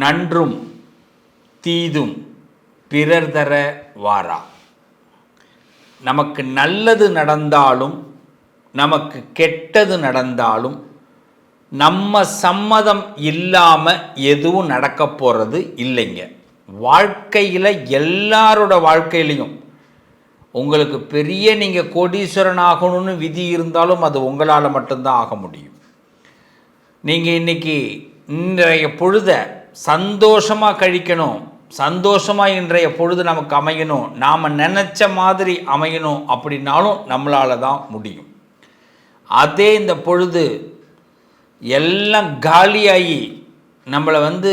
நன்றும் தீதும் பிறர் தர வாரா. நமக்கு நல்லது நடந்தாலும் நமக்கு கெட்டது நடந்தாலும் நம்ம சம்மதம் இல்லாமல் எதுவும் நடக்க போகிறது இல்லைங்க. வாழ்க்கையில் எல்லாரோட வாழ்க்கையிலையும் உங்களுக்கு பெரிய நீங்கள் கோடீஸ்வரன் ஆகணும்னு விதி இருந்தாலும் அது உங்களால் மட்டும்தான் ஆக முடியும். நீங்கள் இன்னைக்கு இன்றைய பொழுதை சந்தோஷமாக கழிக்கணும். சந்தோஷமாக இன்றைய பொழுது நமக்கு அமையணும். நாம் நினச்ச மாதிரி அமையணும் அப்படின்னாலும் நம்மளால் தான் முடியும். அதே இந்த பொழுது எல்லாம் காலியாகி நம்மளை வந்து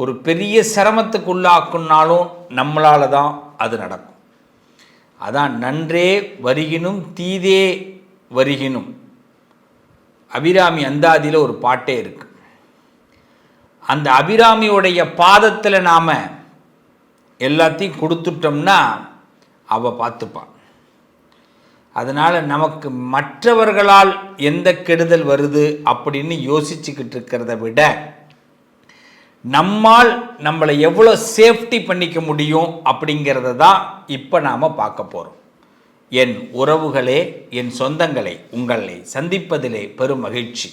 ஒரு பெரிய சிரமத்துக்குள்ளாக்குனாலும் நம்மளால தான் அது நடக்கும். அதான் நன்றே வருகினும் தீதே வருகினும். அபிராமி அந்தாதியில் ஒரு பாட்டே இருக்குது அந்த அபிராமியுடைய பாதத்தில் நாம் எல்லாத்தையும் கொடுத்துட்டோம்னா அவள் பார்த்துப்பான். அதனால் நமக்கு மற்றவர்களால் எந்த கெடுதல் வருது அப்படின்னு யோசிச்சுக்கிட்டு இருக்கிறத விட நம்மால் நம்மளை எவ்வளோ சேஃப்டி பண்ணிக்க முடியும் அப்படிங்கிறத தான் இப்போ நாம் பார்க்க போகிறோம் என் உறவுகளே என் சொந்தங்களை உங்களை சந்திப்பதிலே பெரும் மகிழ்ச்சி.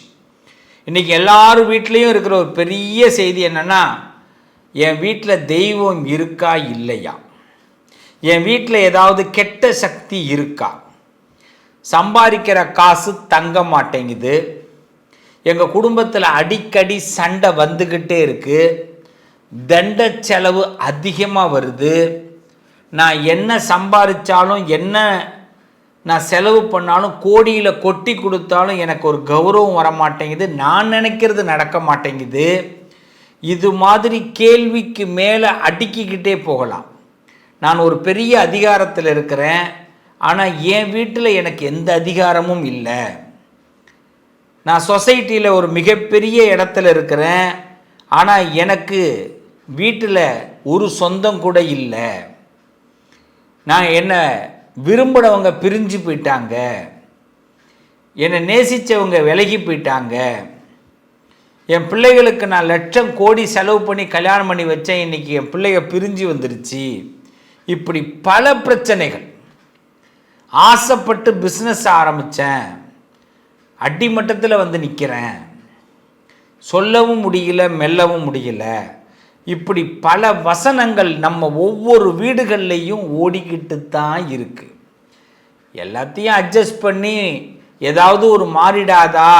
இன்றைக்கி எல்லார் வீட்லேயும் இருக்கிற ஒரு பெரிய செய்தி என்னென்னா என் வீட்டில் தெய்வம் இருக்கா இல்லையா? என் வீட்டில் ஏதாவது கெட்ட சக்தி இருக்கா? சம்பாதிக்கிற காசு தங்க மாட்டேங்குது. எங்கள் குடும்பத்தில் அடிக்கடி சண்டை வந்துக்கிட்டே இருக்குது தண்ட செலவு அதிகமாக வருது. நான் என்ன சம்பாதிச்சாலும் என்ன நான் செலவு பண்ணாலும் கோடியில் கொட்டி கொடுத்தாலும் எனக்கு ஒரு கௌரவம் வர மாட்டேங்குது நான் நினைக்கிறது நடக்க மாட்டேங்குது. இது மாதிரி கேள்விக்கு மேலே அடுக்கிக்கிட்டே போகலாம். நான் ஒரு பெரிய அதிகாரத்தில் இருக்கிறேன். ஆனால் என் வீட்டில் எனக்கு எந்த அதிகாரமும் இல்லை. நான் சொசைட்டியில் ஒரு மிகப்பெரிய இடத்துல இருக்கிறேன். ஆனால் எனக்கு வீட்டில் ஒரு சொந்தம் கூட இல்லை. நான் என்ன விரும்பினவங்க பிரிஞ்சு போயிட்டாங்க. என்னை நேசித்தவங்க விலகி போயிட்டாங்க. என் பிள்ளைகளுக்கு நான் லட்சம் கோடி செலவு பண்ணி கல்யாணம் பண்ணி வச்சேன். இன்றைக்கி என் பிள்ளைங்க பிரிஞ்சு வந்துருச்சு. இப்படி பல பிரச்சனைகள். ஆசைப்பட்டு பிஸ்னஸ் ஆரம்பித்தேன் அடிமட்டத்தில் வந்து நிற்கிறேன் சொல்லவும் முடியல மெல்லவும் முடியல. இப்படி பல வசனங்கள் நம்ம ஒவ்வொரு வீடுகள்லையும் ஓடிக்கிட்டு தான் இருக்குது எல்லாத்தையும் அட்ஜஸ்ட் பண்ணி ஏதாவது ஒரு மாறிடாதா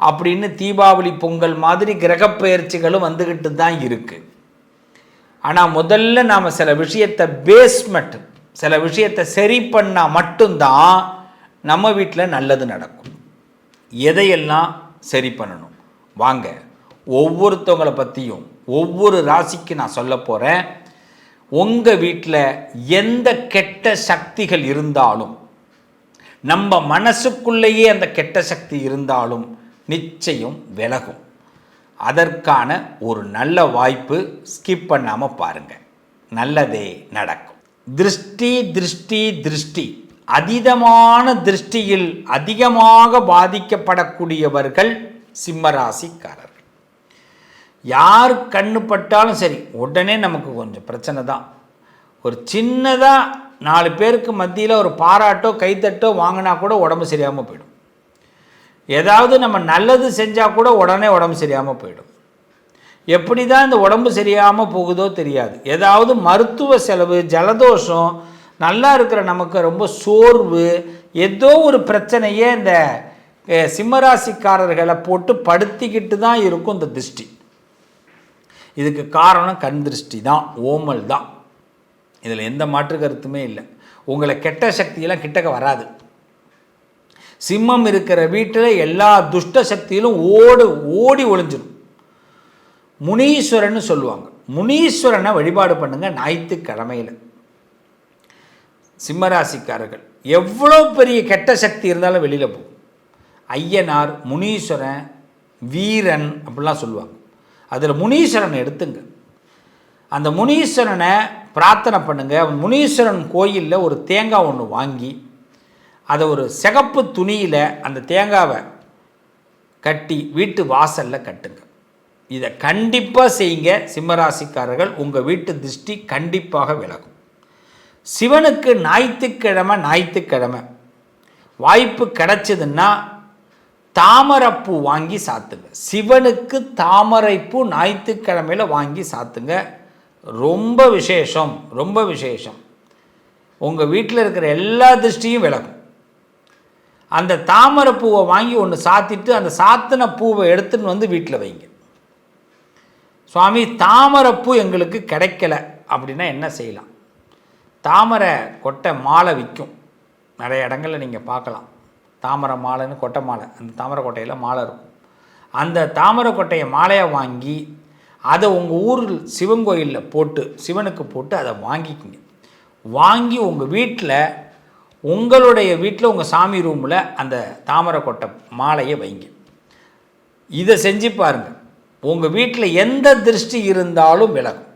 அப்படின்னு தீபாவளி பொங்கல் மாதிரி கிரகப்பெயர்ச்சிகளும் வந்துக்கிட்டு தான் இருக்குது ஆனால் முதல்ல நாம் சில விஷயத்தை பேஸ்மெண்ட் சில விஷயத்தை சரி பண்ணால் மட்டும்தான் நம்ம வீட்டில் நல்லது நடக்கும். எதையெல்லாம் சரி பண்ணணும்? வாங்க ஒவ்வொருத்தவங்களை பற்றியும் ஒவ்வொரு ராசிக்கு நான் சொல்ல போகிறேன் உங்கள் வீட்டில் எந்த கெட்ட சக்திகள் இருந்தாலும் நம்ம மனசுக்குள்ளேயே அந்த கெட்ட சக்தி இருந்தாலும் நிச்சயம் விலகும். அதற்கான ஒரு நல்ல வாய்ப்பு ஸ்கிப் பண்ணாமல் பாருங்கள் நல்லதே நடக்கும். திருஷ்டி திருஷ்டி திருஷ்டி. அதீதமான திருஷ்டியில் அதிகமாக பாதிக்கப்படக்கூடியவர்கள் சிம்மராசிக்காரர் யார் கண்ணு பட்டாலும் சரி உடனே நமக்கு கொஞ்சம் பிரச்சனை தான். ஒரு சின்னதாக நாலு பேருக்கு மத்தியில் ஒரு பாராட்டோ கைத்தட்டோ வாங்கினா கூட உடம்பு சரியாமல் போயிடும். ஏதாவது நம்ம நல்லது செஞ்சால் கூட உடனே உடம்பு சரியாமல் போயிடும். எப்படி தான் இந்த உடம்பு சரியாமல் போகுதோ தெரியாது. ஏதாவது மருத்துவ செலவு ஜலதோஷம் நல்லா இருக்கிற நமக்கு ரொம்ப சோர்வு ஏதோ ஒரு பிரச்சனையே இந்த சிம்மராசிக்காரர்களை போட்டு படுத்திக்கிட்டு தான் இருக்கும் இந்த திருஷ்டி. இதுக்கு காரணம் கண் திருஷ்டி தான் ஓமல் தான். இதில் எந்த மாற்று கருத்துமே இல்லை. உங்களை கெட்ட சக்தியெல்லாம் கிட்டக்க வராது. சிம்மம் இருக்கிற வீட்டில் எல்லா துஷ்ட சக்தியிலும் ஓடு ஓடி ஒளிஞ்சிடும் முனீஸ்வரன்னு சொல்லுவாங்க. முனீஸ்வரனை வழிபாடு பண்ணுங்கள் ஞாயிற்றுக்கிழமையில். சிம்மராசிக்காரர்கள் எவ்வளோ பெரிய கெட்ட சக்தி இருந்தாலும் வெளியில் போகும் ஐயனார் முனீஸ்வரன் வீரன் அப்படிலாம் சொல்லுவாங்க. அதில் முனீஸ்வரனை எடுத்துங்க. அந்த முனீஸ்வரனை பிரார்த்தனை பண்ணுங்கள் முனீஸ்வரன் கோயிலில் ஒரு தேங்காய் ஒன்று வாங்கி அதை ஒரு சிகப்பு துணியில் அந்த தேங்காவை கட்டி வீட்டு வாசலில் கட்டுங்க. இதை கண்டிப்பாக செய்யுங்க. சிம்மராசிக்காரர்கள் உங்கள் வீட்டு திருஷ்டி கண்டிப்பாக விலகும். சிவனுக்கு ஞாயிற்றுக்கிழமை ஞாயிற்றுக்கிழமை. வாய்ப்பு கிடைச்சதுன்னா தாமரைப்பூ வாங்கி சாத்துங்க. சிவனுக்கு தாமரைப்பூ ஞாயிற்றுக்கிழமையில் வாங்கி சாத்துங்க. ரொம்ப விசேஷம் ரொம்ப விசேஷம். உங்கள் வீட்டில் இருக்கிற எல்லா திருஷ்டியும் விலகும். அந்த தாமரை பூவை வாங்கி ஒன்று சாத்திட்டு அந்த சாத்தின பூவை எடுத்துன்னு வந்து வீட்டில் வைங்க. சுவாமி தாமரைப்பூ எங்களுக்கு கிடைக்கல அப்படின்னா என்ன செய்யலாம்? தாமரை கொட்டை மாலை விற்கும். நிறைய இடங்களில் நீங்கள் பார்க்கலாம். தாமரை மாலைன்னு கொட்டை மாலை. அந்த தாமரை கொட்டையில் மாலை இருக்கும். அந்த தாமரை கொட்டையை மாலையாக வாங்கி அதை உங்கள் ஊரில் சிவன் கோயிலில் போட்டு சிவனுக்கு போட்டு அதை வாங்கிக்கிங்க. வாங்கி உங்கள் வீட்டில் உங்களுடைய வீட்டில் உங்கள் சாமி ரூமில் அந்த தாமரை கொட்டை மாலையை வைங்க. இதை செஞ்சு பாருங்கள் உங்கள் வீட்டில் எந்த திருஷ்டி இருந்தாலும் விலகும்.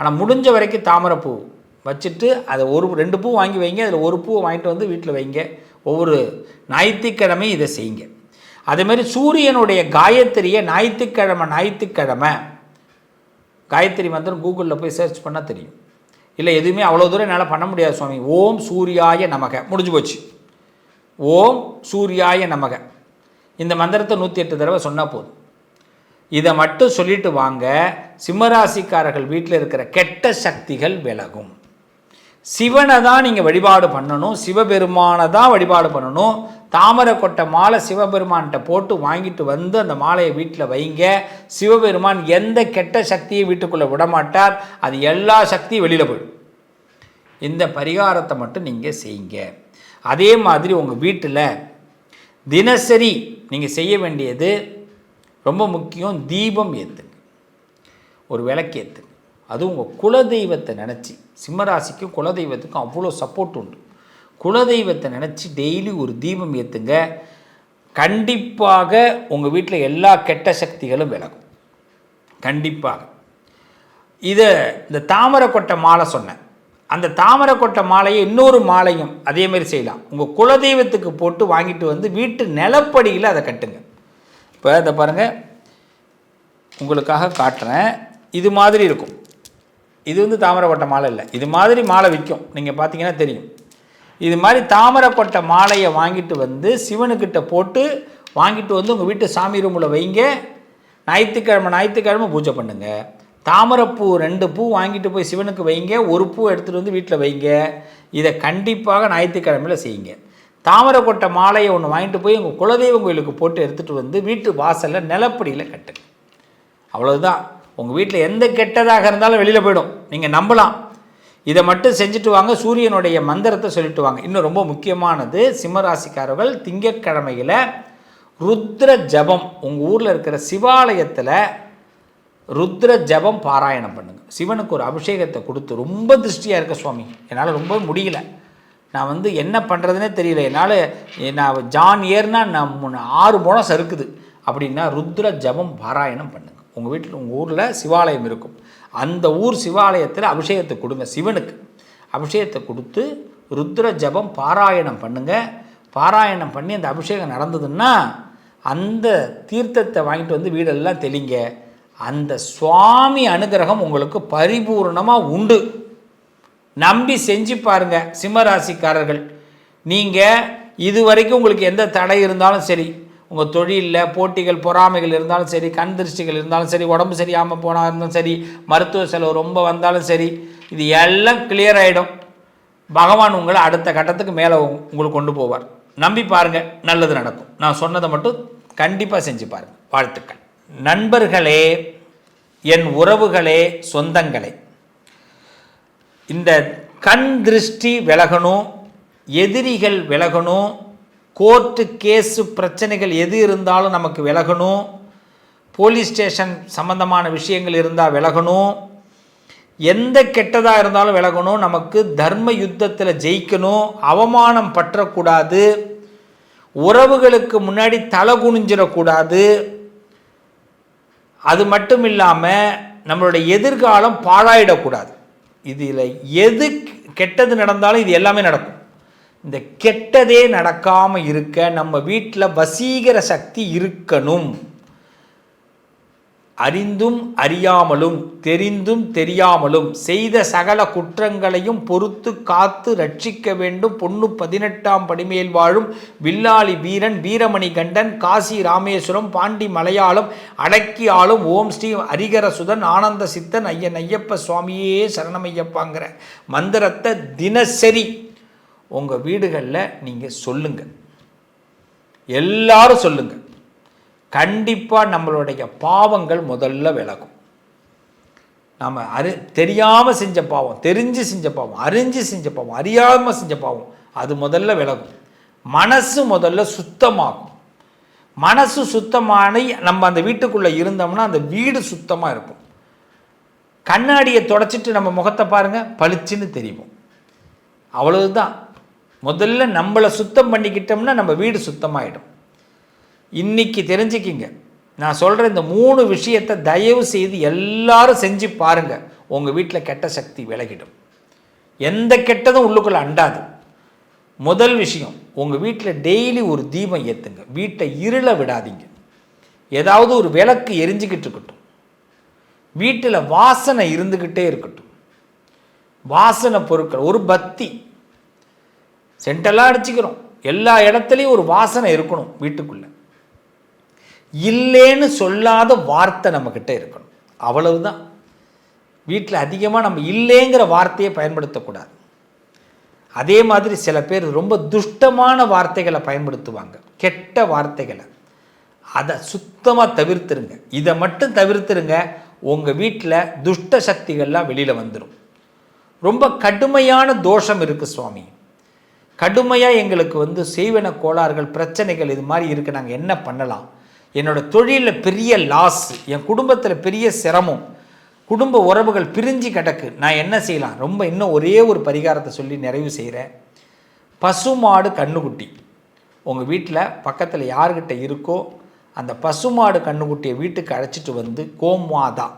ஆனால் முடிஞ்ச வரைக்கும் தாமரை பூ வச்சுட்டு அதை ஒரு ரெண்டு பூ வாங்கி வைங்க. அதில் ஒரு பூவை வாங்கிட்டு வந்து வீட்டில் வைங்க. ஒவ்வொரு ஞாயிற்றுக்கிழமை இதை செய்யுங்க. அதேமாரி சூரியனுடைய காயத்ரியை ஞாயிற்றுக்கிழமை ஞாயிற்றுக்கிழமை. காயத்ரி மந்திரம் கூகுளில் போய் சர்ச் பண்ணால் தெரியும். இல்லை எதுவுமே அவ்வளோ தூரம் என்னால் பண்ண முடியாது சுவாமி. ஓம் சூர்யாய நமக. முடிஞ்சு போச்சு. ஓம் சூர்யாய நமக. இந்த மந்திரத்தை நூற்றி எட்டு தடவை சொன்னால் போதும். இதை மட்டும் சொல்லிட்டு வாங்க. சிம்மராசிக்காரர்கள் வீட்டில் இருக்கிற கெட்ட சக்திகள் விலகும். சிவனை தான் நீங்கள் வழிபாடு பண்ணணும் சிவபெருமானை தான் வழிபாடு பண்ணணும். தாமரை கொட்டை மாலை சிவபெருமான்கிட்ட போட்டு வாங்கிட்டு வந்து அந்த மாலையை வீட்டில் வைங்க. சிவபெருமான் எந்த கெட்ட சக்தியை வீட்டுக்குள்ளே விடமாட்டார். அது எல்லா சக்தியும் வெளியில் போயிடும். இந்த பரிகாரத்தை மட்டும் நீங்கள் செய்யுங்க. அதே மாதிரி உங்கள் வீட்டில் தினசரி நீங்கள் செய்ய வேண்டியது ரொம்ப முக்கியம் தீபம் ஏற்றுங்க ஒரு விளக்கு ஏற்றுங்க அதுவும் உங்கள் குலதெய்வத்தை நினச்சி சிம்மராசிக்கும் குலதெய்வத்துக்கும் அவ்வளோ சப்போர்ட் உண்டு. குலதெய்வத்தை நினச்சி டெய்லி ஒரு தீபம் ஏற்றுங்க கண்டிப்பாக உங்கள் வீட்டில் எல்லா கெட்ட சக்திகளும் விலகும். கண்டிப்பாக. இதை இந்த தாமரை கொட்டை மாலை சொன்னேன். அந்த தாமரை கொட்டை மாலையை இன்னொரு மாலையும் அதே மாதிரி செய்யலாம். உங்கள் குலதெய்வத்துக்கு போட்டு வாங்கிட்டு வந்து வீட்டு நிலப்படியில் அதை கட்டுங்க. இப்போ இதை பாருங்கள் உங்களுக்காக காட்டுறேன். இது மாதிரி இருக்கும். இது வந்து தாமரை கொட்டை மாலை இல்லை. இது மாதிரி மாலை விற்கும் நீங்கள் பார்த்தீங்கன்னா தெரியும். இது மாதிரி தாமரை கொட்டை மாலையை வாங்கிட்டு வந்து சிவனுக்கிட்ட போட்டு வாங்கிட்டு வந்து உங்கள் வீட்டு சாமி ரூமில் வைங்க. ஞாயிற்றுக்கிழமை ஞாயிற்றுக்கிழமை பூஜை பண்ணுங்கள் தாமரைப்பூ ரெண்டு பூ வாங்கிட்டு போய் சிவனுக்கு வைங்க. ஒரு பூ எடுத்துகிட்டு வந்து வீட்டில் வைங்க. இதை கண்டிப்பாக ஞாயிற்றுக்கிழமையில் செய்யுங்க. தாமரை கொட்டை மாலையை ஒன்று வாங்கிட்டு போய் உங்கள் குலதெய்வம் கோயிலுக்கு போட்டு எடுத்துகிட்டு வந்து வீட்டு வாசலில் நிலப்படியில் கட்டுங்க. அவ்வளவுதான். உங்கள் வீட்டில் எந்த கெட்டதாக இருந்தாலும் வெளியில் போயிடும். நீங்கள் நம்பலாம். இதை மட்டும் செஞ்சுட்டு வாங்க. சூரியனுடைய மந்திரத்தை சொல்லிட்டு வாங்க. இன்னும் ரொம்ப முக்கியமானது சிம்மராசிக்காரர்கள் திங்கட்கிழமையில் ருத்ர ஜபம் உங்கள் ஊரில் இருக்கிற சிவாலயத்தில் ருத்ர ஜபம் பாராயணம் பண்ணுங்க. சிவனுக்கு ஒரு அபிஷேகத்தை கொடுத்து ரொம்ப திருஷ்டியாக இருக்க சுவாமி. என்னால் ரொம்ப முடியல. நான் வந்து என்ன பண்ணுறதுனே தெரியல. என்னால் நான் ஜான் ஏர்னால் நான் ஆறு முழம் சறுக்குது. அப்படின்னா ருத்ர ஜபம் பாராயணம் பண்ணுங்க. உங்கள் வீட்டில் உங்கள் ஊரில் சிவாலயம் இருக்கும். அந்த ஊர் சிவாலயத்தில் அபிஷேகத்தை கொடுங்க சிவனுக்கு. அபிஷேகத்தை கொடுத்து ருத்ர ஜபம் பாராயணம் பண்ணுங்க. பாராயணம் பண்ணி அந்த அபிஷேகம் நடந்ததுன்னா அந்த தீர்த்தத்தை வாங்கிட்டு வந்து வீடெல்லாம் தெளிங்க. அந்த சுவாமி அனுகிரகம் உங்களுக்கு பரிபூர்ணமாக உண்டு. நம்பி செஞ்சு பாருங்கள் சிம்மராசிக்காரர்கள். நீங்கள் இது வரைக்கும் உங்களுக்கு எந்த தடை இருந்தாலும் சரி உங்கள் தொழிலில் போட்டிகள் பொறாமைகள் இருந்தாலும் சரி கண் திருஷ்டிகள் இருந்தாலும் சரி உடம்பு சரியாமல் போனால் இருந்தாலும் சரி மருத்துவ செலவு ரொம்ப வந்தாலும் சரி இது எல்லாம் கிளியர் ஆகிடும் பகவான் உங்களை அடுத்த கட்டத்துக்கு மேலே உங்களுக்கு கொண்டு போவார். நம்பி பாருங்கள் நல்லது நடக்கும். நான் சொன்னதை மட்டும் கண்டிப்பாக செஞ்சு பாருங்கள் வாழ்த்துக்கள். நண்பர்களே என் உறவுகளே சொந்தங்களே இந்த கண் திருஷ்டி விலகணும் எதிரிகள் விலகணும் கோர்ட்டு கேஸு பிரச்சனைகள் எது இருந்தாலும் நமக்கு விலகணும். போலீஸ் ஸ்டேஷன் சம்பந்தமான விஷயங்கள் இருந்தால் விலகணும். எந்த கெட்டதாக இருந்தாலும் விலகணும். நமக்கு தர்ம யுத்தத்தில் ஜெயிக்கணும். அவமானம் பற்றக்கூடாது. உறவுகளுக்கு முன்னாடி தலை குனிஞ்சிடக்கூடாது. அது மட்டும் இல்லாமல் நம்மளுடைய எதிர்காலம் பாழாயிடக்கூடாது. இதில் எது கெட்டது நடந்தாலும் இது எல்லாமே நடக்கும். இந்த கெட்டதே நடக்காமல் இருக்க நம்ம வீட்டில் வசீகர சக்தி இருக்கணும். அறிந்தும் அறியாமலும் தெரிந்தும் தெரியாமலும் செய்த சகல குற்றங்களையும் பொறுத்து காத்து ரட்சிக்க வேண்டும். பொண்ணு பதினெட்டாம் படிமேல் வாழும் வில்லாளி வீரன் வீரமணி கண்டன் காசி ராமேஸ்வரம் பாண்டி மலையாளம் அடக்கி ஆளும் ஓம் ஸ்ரீ அரிகரசுதன் ஆனந்த சித்தன் ஐயன் ஐயப்ப சுவாமியே சரணமையப்பாங்கிற மந்திரத்தை தினசரி உங்கள் வீடுகளில் நீங்கள் சொல்லுங்கள் எல்லாரும் சொல்லுங்கள் கண்டிப்பாக நம்மளுடைய பாவங்கள் முதல்ல விலகும். நம்ம அறி தெரியாமல் செஞ்ச பாவம் தெரிஞ்சு செஞ்ச பாவம் அறிஞ்சு செஞ்ச பாவம் அறியாமல் செஞ்ச பாவம் அது முதல்ல விலகும். மனசு முதல்ல சுத்தமாகும். மனசு சுத்தமான நம்ம அந்த வீட்டுக்குள்ளே இருந்தோம்னா அந்த வீடு சுத்தமாக இருக்கும். கண்ணாடியை தொடச்சிட்டு நம்ம முகத்தை பாருங்கள் பளிச்சுன்னு தெரியும். அவ்வளவுதான். முதல்ல நம்மளை சுத்தம் பண்ணிக்கிட்டோம்னா நம்ம வீடு சுத்தமாயிடும். இன்னைக்கு தெரிஞ்சுக்கிங்க. நான் சொல்கிற இந்த மூணு விஷயத்தை தயவு செய்து எல்லாரும் செஞ்சு பாருங்கள் உங்கள் வீட்டில் கெட்ட சக்தி விலகிடும். எந்த கெட்டதும் உள்ளுக்குள்ளே அண்டாது. முதல் விஷயம் உங்கள் வீட்டில் டெய்லி ஒரு தீபம் ஏற்றுங்க வீட்டை இருள விடாதீங்க. ஏதாவது ஒரு விளக்கு எரிஞ்சுக்கிட்டு இருக்கட்டும். வீட்டில் வாசனை இருந்துக்கிட்டே இருக்கட்டும். வாசனை பொருட்கள் ஒரு பத்தி. சென்டெல்லாம் அடிச்சுக்கிறோம். எல்லா இடத்துலையும் ஒரு வாசனை இருக்கணும் வீட்டுக்குள்ளே. இல்லைன்னு சொல்லாத வார்த்தை நம்மக்கிட்ட இருக்கணும். அவ்வளவுதான். வீட்டில் அதிகமாக நம்ம இல்லைங்கிற வார்த்தையை பயன்படுத்தக்கூடாது. அதே மாதிரி சில பேர் ரொம்ப துஷ்டமான வார்த்தைகளை பயன்படுத்துவாங்க. கெட்ட வார்த்தைகளை. அதை சுத்தமாக தவிர்த்துருங்க. இதை மட்டும் தவிர்த்துருங்க உங்கள் வீட்டில் துஷ்ட சக்திகள்லாம் வெளியில் வந்துடும் ரொம்ப கடுமையான தோஷம் இருக்குது சுவாமி. கடுமையாக எங்களுக்கு வந்து செய்வன கோளாறுகள் பிரச்சனைகள் இது மாதிரி இருக்குது நாங்கள் என்ன பண்ணலாம்? என்னோடய தொழிலில் பெரிய லாஸ் என் குடும்பத்தில் பெரிய சிரமம் குடும்ப உறவுகள் பிரிஞ்சு கிடக்கு. நான் என்ன செய்யலாம்? ரொம்ப இன்னும் ஒரே ஒரு பரிகாரத்தை சொல்லி நிறைவு செய்கிறேன் பசுமாடு கண்ணுக்குட்டி. உங்கள் வீட்டில் பக்கத்தில் யார்கிட்ட இருக்கோ அந்த பசுமாடு கண்ணுக்குட்டியை வீட்டுக்கு அழைச்சிட்டு வந்து கோமாதா.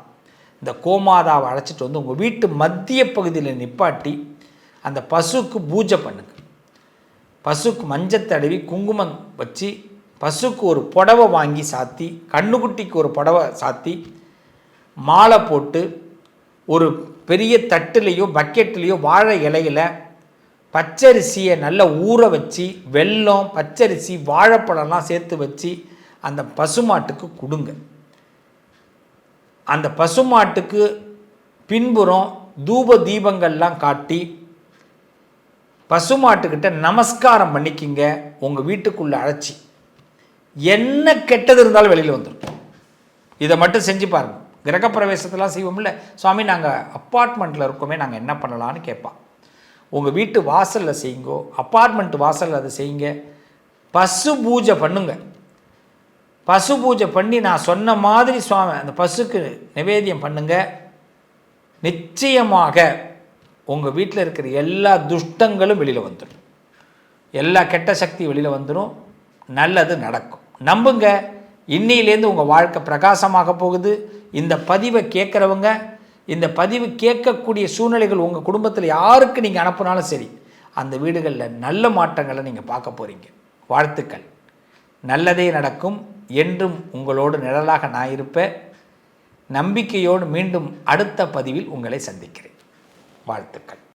இந்த கோமாதாவை அழைச்சிட்டு வந்து உங்கள் வீட்டு மத்திய பகுதியில் நிப்பாட்டி அந்த பசுக்கு பூஜை பண்ணுங்க. பசுக்கு மஞ்சள் தடவி குங்குமம் வச்சு பசுக்கு ஒரு புடவை வாங்கி சாத்தி கண்ணுக்குட்டிக்கு ஒரு புடவை சாத்தி மாலை போட்டு ஒரு பெரிய தட்டுலேயோ பக்கெட்லேயோ வாழை இலையில் பச்சரிசியை நல்லா ஊற வச்சு வெல்லம் பச்சரிசி வாழைப்பழம்லாம் சேர்த்து வச்சு அந்த பசுமாட்டுக்கு கொடுங்க. அந்த பசுமாட்டுக்கு பின்புறம் தூப தீபங்கள்லாம் காட்டி பசுமாட்டுக்கிட்ட நமஸ்காரம் பண்ணிக்கிங்க உங்கள் வீட்டுக்குள்ளே அழைச்சி. என்ன கெட்டது இருந்தாலும் வெளியில் வந்துடும் இதை மட்டும் செஞ்சு பாருங்கள் கிரகப்பிரவேசத்தெல்லாம் செய்வோம்ல. சுவாமி நாங்கள் அப்பார்ட்மெண்ட்டில் இருக்கோமே நாங்கள் என்ன பண்ணலான்னு கேட்பான் உங்கள் வீட்டு வாசலில் செய்யுங்கோ அப்பார்ட்மெண்ட் வாசலில் அதை செய்யுங்க. பசு பூஜை பண்ணுங்க. பசு பூஜை பண்ணி நான் சொன்ன மாதிரி சுவாமி அந்த பசுக்கு நிவேதியம் பண்ணுங்க. நிச்சயமாக உங்கள் வீட்டில் இருக்கிற எல்லா துஷ்டங்களும் வெளியில் வந்துடும். எல்லா கெட்ட சக்தி வெளியில் வந்துடும் நல்லது நடக்கும். நம்புங்க இன்னிலேருந்து உங்கள் வாழ்க்கை பிரகாசமாக போகுது. இந்த பதிவை கேட்குறவங்க இந்த பதிவு கேட்கக்கூடிய சூழ்நிலைகள் உங்கள் குடும்பத்தில் யாருக்கு நீங்கள் அனுப்புனாலும் சரி அந்த வீடுகளில் நல்ல மாற்றங்களை நீங்கள் பார்க்க போகிறீங்க வாழ்த்துக்கள். நல்லதே நடக்கும். என்றும் உங்களோடு நிழலாக நான் இருப்பேன். நம்பிக்கையோடு மீண்டும் அடுத்த பதிவில் உங்களை சந்திக்கிறேன். வாழ்த்துக்கள்.